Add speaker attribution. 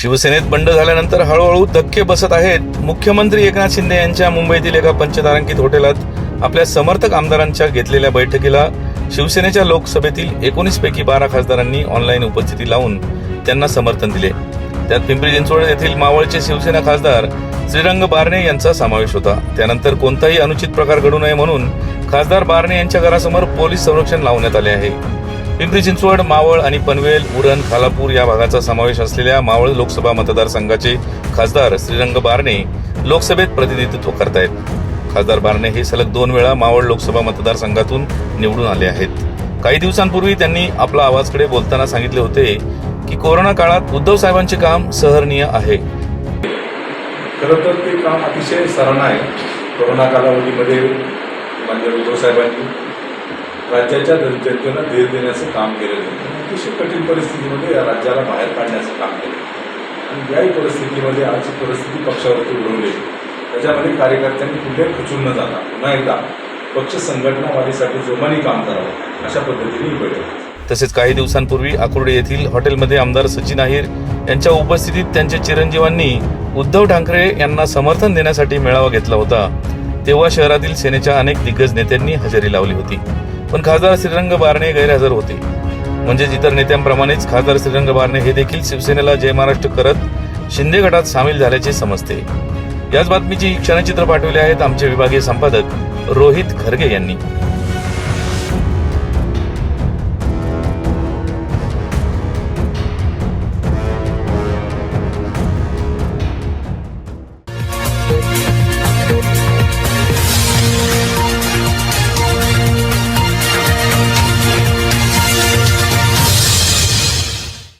Speaker 1: शिवसेनेत बंड झाल्यानंतर हळूहळू धक्के बसत आहेत. मुख्यमंत्री एकनाथ शिंदे यांच्या मुंबईतील एका पंचतारांकित हॉटेलात आपल्या समर्थक आमदारांच्या घेतलेल्या बैठकीला शिवसेनेच्या लोकसभेतील एकोणीस पैकी बारा खासदारांनी ऑनलाईन उपस्थिती लावून त्यांना समर्थन दिले. त्यात पिंपरी चिंचवड येथील मावळचे शिवसेना खासदार श्रीरंग बारणे यांचा समावेश होता. त्यानंतर कोणताही अनुचित प्रकार घडू नये म्हणून खासदार बारणे यांच्या घरासमोर पोलीस संरक्षण लावण्यात आले आहे. पिंपरी चिंचवड मावळ आणि पनवेल उरण खालापूर या भागाचा समावेश असलेल्या मावळ लोकसभा मतदारसंघाचे खासदार श्रीरंग बारणे लोकसभेत प्रतिनिधित्व करतायत. खासदार बारणे हे सलग दोन वेळा मावळ लोकसभा मतदारसंघातून निवडून आले आहेत. काही दिवसांपूर्वी त्यांनी आपला आवाजकडे बोलताना सांगितले होते की कोरोना काळात उद्धव साहेबांचे काम सहरणीय आहे.
Speaker 2: खरं तर ते काम अतिशय सराहना आहे. कोरोना कालावधीमध्ये म्हणजे उद्धव साहेबांनी राज्याच्या जन- जनतेला धीर देण्याचं काम केलेलं आहे. अतिशय कठीण परिस्थितीमध्ये या राज्याला बाहेर काढण्याचं काम केलं आणि याही परिस्थितीमध्ये आजची परिस्थिती पक्षावरती उडवली त्याच्यामध्ये कार्यकर्त्यांनी कुठे खचून न जाता पुन्हा एकदा पक्ष संघटनावादीसाठी जोमाने काम करावं अशा पद्धतीने ही बैठक
Speaker 1: तसेच काही दिवसांपूर्वी आकुर्डे येथील हॉटेलमध्ये आमदार सचिन अहिर यांच्या उपस्थितीत त्यांच्या चिरंजीवांनी उद्धव ठाकरे यांना समर्थन देण्यासाठी मेळावा घेतला होता. तेव्हा शहरातील सेनेच्या अनेक दिग्गज नेत्यांनी हजेरी लावली होती. पण खासदार श्रीरंग बारणे गैरहजर होते म्हणजेच इतर नेत्यांप्रमाणेच खासदार श्रीरंग बारणे हे देखील शिवसेनेला जय महाराष्ट्र करत शिंदे गटात सामील झाल्याचे समजते. याच बातमीची क्षणचित्र पाठवले आहेत आमचे विभागीय संपादक रोहित खरगे यांनी.